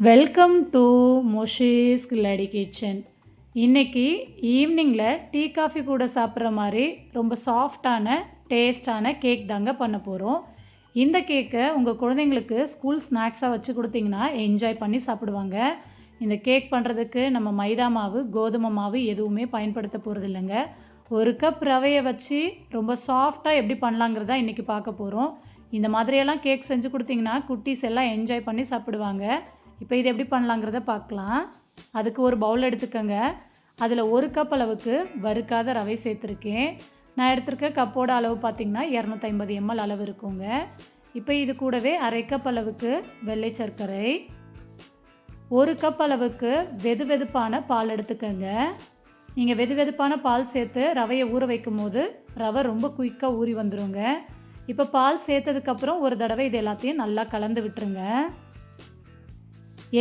Welcome to மொஷிஸ் கில்லாடி kitchen இன்றைக்கி ஈவினிங்கில் டீ காஃபி கூட சாப்பிட்ற மாதிரி ரொம்ப சாஃப்டான டேஸ்டான கேக் தாங்க பண்ண போகிறோம் இந்த கேக்கை உங்கள் குழந்தைங்களுக்கு ஸ்கூல் ஸ்நாக்ஸாக வச்சு கொடுத்தீங்கன்னா என்ஜாய் பண்ணி சாப்பிடுவாங்க. இந்த கேக் பண்ணுறதுக்கு நம்ம மைதா மாவு கோதுமை மாவு எதுவுமே பயன்படுத்த போகிறது இல்லைங்க. ஒரு கப் ரவையை வச்சு ரொம்ப சாஃப்டாக எப்படி பண்ணலாங்கிறதா இன்றைக்கி பார்க்க போகிறோம் இந்த மாதிரியெல்லாம் கேக் செஞ்சு கொடுத்தீங்கன்னா குட்டீஸ் எல்லாம் என்ஜாய் பண்ணி சாப்பிடுவாங்க. இப்போ இது எப்படி பண்ணலாங்கிறத பார்க்கலாம். அதுக்கு ஒரு பவுல் எடுத்துக்கோங்க. அதில் ஒரு கப் அளவுக்கு வறுக்காத ரவை சேர்த்துருக்கேன். நான் எடுத்திருக்க கப்போட அளவு பார்த்திங்கன்னா இரநூத்தைம்பது எம்எல் அளவு இருக்குங்க. இப்போ இது கூடவே அரை கப் அளவுக்கு வெள்ளை சர்க்கரை. ஒரு கப் அளவுக்கு வெது வெதுப்பான பால் எடுத்துக்கோங்க. நீங்கள் வெது வெதுப்பான பால் சேர்த்து ரவையை ஊற வைக்கும் போது ரவை ரொம்ப குயிக்காக ஊறி வந்துடுங்க இப்போ பால் சேர்த்ததுக்கப்புறம் ஒரு தடவை இது எல்லாத்தையும் நல்லா கலந்து விட்டுருங்க.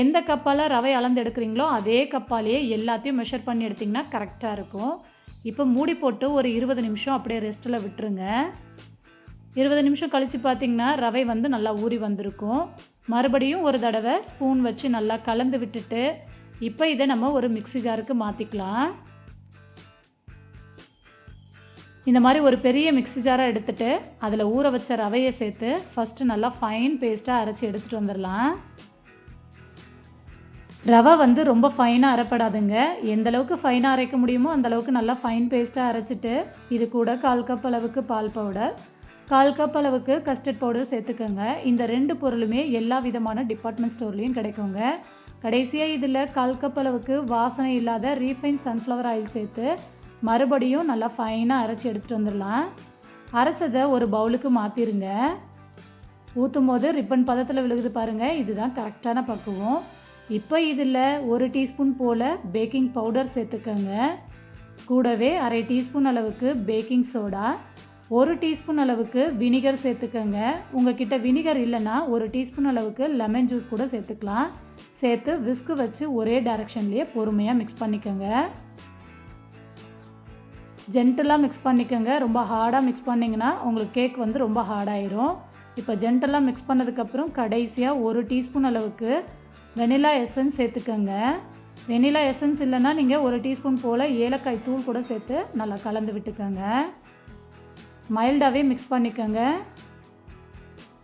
எந்த கப்பால் ரவை அளந்து எடுக்கிறீங்களோ அதே கப்பாலேயே எல்லாத்தையும் மெஷர் பண்ணி எடுத்திங்கன்னா கரெக்டாக இருக்கும். இப்போ மூடி போட்டு ஒரு இருபது நிமிஷம் அப்படியே ரெஸ்ட்டில் விட்டுருங்க. இருபது நிமிஷம் கழித்து பார்த்திங்கன்னா ரவை வந்து நல்லா ஊறி வந்திருக்கும். மறுபடியும் ஒரு தடவை ஸ்பூன் வச்சு நல்லா கலந்து விட்டுட்டு இப்போ இதை நம்ம ஒரு மிக்ஸி ஜாருக்கு மாற்றிக்கலாம் இந்த மாதிரி ஒரு பெரிய மிக்ஸி ஜாராக எடுத்துகிட்டு அதில் ஊற வச்ச ரவையை சேர்த்து ஃபஸ்ட்டு நல்லா ஃபைன் பேஸ்ட்டாக அரைச்சி எடுத்துகிட்டு வந்துடலாம் ரவை வந்து ரொம்ப ஃபைனாக அரைப்படாதுங்க. எந்த அளவுக்கு ஃபைனாக அரைக்க முடியுமோ அந்த அளவுக்கு நல்லா ஃபைன் பேஸ்ட்டாக அரைச்சிட்டு இது கூட கால் கப் அளவுக்கு பால் பவுடர் கால் கப் அளவுக்கு கஸ்டர்ட் பவுடர் சேர்த்துக்கோங்க. இந்த ரெண்டு பொருளுமே எல்லா விதமான டிபார்ட்மெண்ட் ஸ்டோர்லேயும் கிடைக்குங்க. கடைசியாக இதில் கால் கப் அளவுக்கு வாசனை இல்லாத ரீஃபைன் சன்ஃப்ளவர் ஆயில் சேர்த்து மறுபடியும் நல்லா ஃபைனாக அரைச்சி எடுத்துகிட்டு வந்துடலாம். அரைச்சதை ஒரு பவுலுக்கு மாற்றிருங்க ஊற்றும் போது ரிப்பன் பதத்தில் விழுகுது பாருங்கள் இதுதான் கரெக்டான பக்குவம். இப்போ இதில் ஒரு டீஸ்பூன் போல் பேக்கிங் பவுடர் சேர்த்துக்கோங்க. கூடவே அரை டீஸ்பூன் அளவுக்கு பேக்கிங் சோடா ஒரு டீஸ்பூன் அளவுக்கு வினிகர் சேர்த்துக்கோங்க. உங்ககிட்ட வினிகர் இல்லைன்னா ஒரு டீஸ்பூன் அளவுக்கு லெமன் ஜூஸ் கூட சேர்த்துக்கலாம். சேர்த்து விஸ்கு வச்சு ஒரே டைரக்ஷன்லேயே பொறுமையாக மிக்ஸ் பண்ணிக்கோங்க. ஜென்டலாக மிக்ஸ் பண்ணிக்கோங்க. ரொம்ப ஹார்டாக மிக்ஸ் பண்ணிங்கன்னா உங்களுக்கு கேக் வந்து ரொம்ப ஹார்டாயிரும். இப்போ ஜென்டலாக மிக்ஸ் பண்ணதுக்கப்புறம் கடைசியாக ஒரு டீஸ்பூன் அளவுக்கு வெனிலா எசன்ஸ் சேர்த்துக்கோங்க. வெனிலா எசன்ஸ் இல்லைன்னா நீங்கள் ஒரு டீஸ்பூன் போல் ஏலக்காய் தூள் கூட சேர்த்து நல்லா கலந்து விட்டுக்கோங்க. மைல்டாகவே மிக்ஸ் பண்ணிக்கோங்க.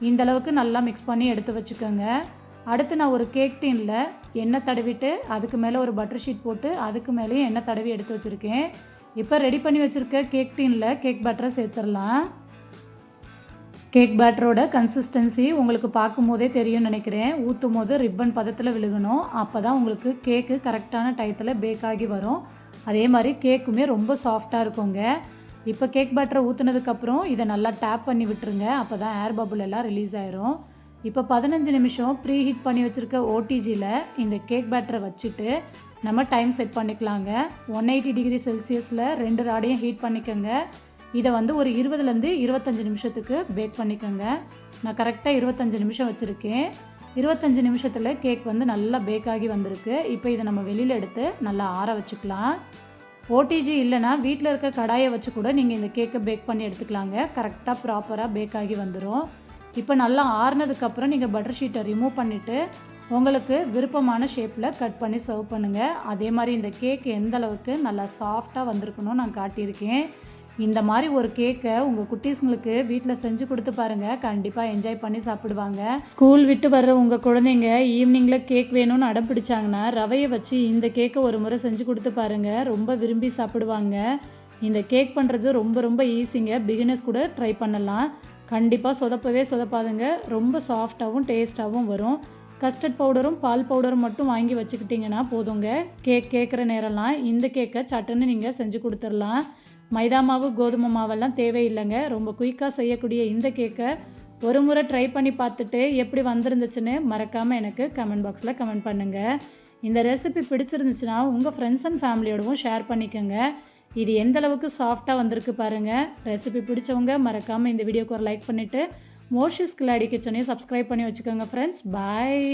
இந்த அளவுக்கு நல்லா மிக்ஸ் பண்ணி எடுத்து வச்சுக்கோங்க. அடுத்து நான் ஒரு கேக் டீனில் எண்ணெய் தடவிட்டு அதுக்கு மேலே ஒரு பட்டர் ஷீட் போட்டு அதுக்கு மேலேயும் எண்ணெய் தடவி எடுத்து வச்சுருக்கேன். இப்போ ரெடி பண்ணி வச்சுருக்க கேக் டீனில் கேக் பட்டரை சேர்த்துடலாம். கேக் பேட்டரோட கன்சிஸ்டன்சி உங்களுக்கு பார்க்கும் போதே தெரியும்னு நினைக்கிறேன். ஊற்றும் போது ரிப்பன் பதத்தில் விழுகணும். அப்போ தான் உங்களுக்கு கேக்கு கரெக்டான டயத்தில் பேக் ஆகி வரும். அதே மாதிரி கேக்குமே ரொம்ப சாஃப்டாக இருக்குங்க. இப்போ கேக் பேட்டரை ஊற்றுனதுக்கப்புறம் இதை நல்லா டேப் பண்ணி விட்டுருங்க. அப்போ தான் ஏர் பபுள் எல்லாம் ரிலீஸ் ஆயிரும். இப்போ பதினஞ்சு நிமிஷம் ப்ரீ ஹீட் பண்ணி வச்சுருக்க ஓடிஜியில் இந்த கேக் பேட்டரை வச்சுட்டு நம்ம டைம் செட் பண்ணிக்கலாங்க. ஒன் எயிட்டி டிகிரி செல்சியஸில் ரெண்டு ராடையும் ஹீட் பண்ணிக்கோங்க. இதை வந்து ஒரு இருபதுலேருந்து இருபத்தஞ்சி நிமிஷத்துக்கு பேக் பண்ணிக்கோங்க. நான் கரெக்டாக இருபத்தஞ்சி நிமிஷம் வச்சுருக்கேன். இருபத்தஞ்சி நிமிஷத்தில் கேக் வந்து நல்லா பேக் ஆகி வந்திருக்கு. இப்போ இதை நம்ம வெளியில் எடுத்து நல்லா ஆற வச்சுக்கலாம். ஓடிஜி இல்லைனா வீட்டில் இருக்க கடாயை வச்சு கூட நீங்கள் இந்த கேக்கை பேக் பண்ணி எடுத்துக்கலாங்க. கரெக்டாக ப்ராப்பராக பேக் ஆகி வந்துடும் இப்போ நல்லா ஆறுனதுக்கப்புறம் நீங்கள் பட்டர் ஷீட்டை ரிமூவ் பண்ணிவிட்டு உங்களுக்கு விருப்பமான ஷேப்பில் கட் பண்ணி சர்வ் பண்ணுங்கள் அதே மாதிரி இந்த கேக் எந்த அளவுக்கு நல்லா சாஃப்டாக வந்திருக்கணும் நான் காட்டியிருக்கேன். இந்த மாதிரி ஒரு கேக்கை உங்கள் குட்டீஸுங்களுக்கு வீட்டில் செஞ்சு கொடுத்து பாருங்கள் கண்டிப்பாக என்ஜாய் பண்ணி சாப்பிடுவாங்க. ஸ்கூல் விட்டு வர்ற உங்கள் குழந்தைங்க ஈவினிங்கில் கேக் வேணும்னு அடம் பிடிச்சாங்கன்னா ரவையை வச்சு இந்த கேக்கை ஒரு முறை செஞ்சு கொடுத்து பாருங்கள் ரொம்ப விரும்பி சாப்பிடுவாங்க. இந்த கேக் பண்ணுறது ரொம்ப ரொம்ப ஈஸிங்க பிகினர்ஸ் கூட ட்ரை பண்ணலாம். கண்டிப்பாக சொதப்பவே சொதப்பாதுங்க. ரொம்ப சாஃப்டாகவும் டேஸ்ட்டாகவும் வரும். கஸ்டர்ட் பவுடரும் பால் பவுடரும் மட்டும் வாங்கி வச்சுக்கிட்டிங்கன்னா போதுங்க. கேக் கேட்குற நேரம்லாம் இந்த கேக்கை சட்டுன்னு நீங்கள் செஞ்சு கொடுத்துடலாம். மைதா மாவு கோதுமை மாவெல்லாம் தேவையில்லைங்க. ரொம்ப குயிக்காக செய்யக்கூடிய இந்த கேக்கை ஒரு முறை ட்ரை பண்ணி பார்த்துட்டு எப்படி வந்திருந்துச்சுன்னு மறக்காமல் எனக்கு கமெண்ட் பாக்ஸில் கமெண்ட் பண்ணுங்கள் இந்த ரெசிபி பிடிச்சிருந்துச்சுன்னா உங்கள் ஃப்ரெண்ட்ஸ் அண்ட் ஃபேமிலியோடவும் ஷேர் பண்ணிக்கோங்க. இது எந்த அளவுக்கு சாஃப்டாக வந்திருக்கு பாருங்கள் ரெசிபி பிடிச்சவங்க மறக்காமல் இந்த வீடியோக்கு ஒரு லைக் பண்ணிவிட்டு மோஷிஸ் கிளாடி கிச்சனையும் சப்ஸ்கிரைப் பண்ணி வச்சுக்கோங்க ஃப்ரெண்ட்ஸ் பாய்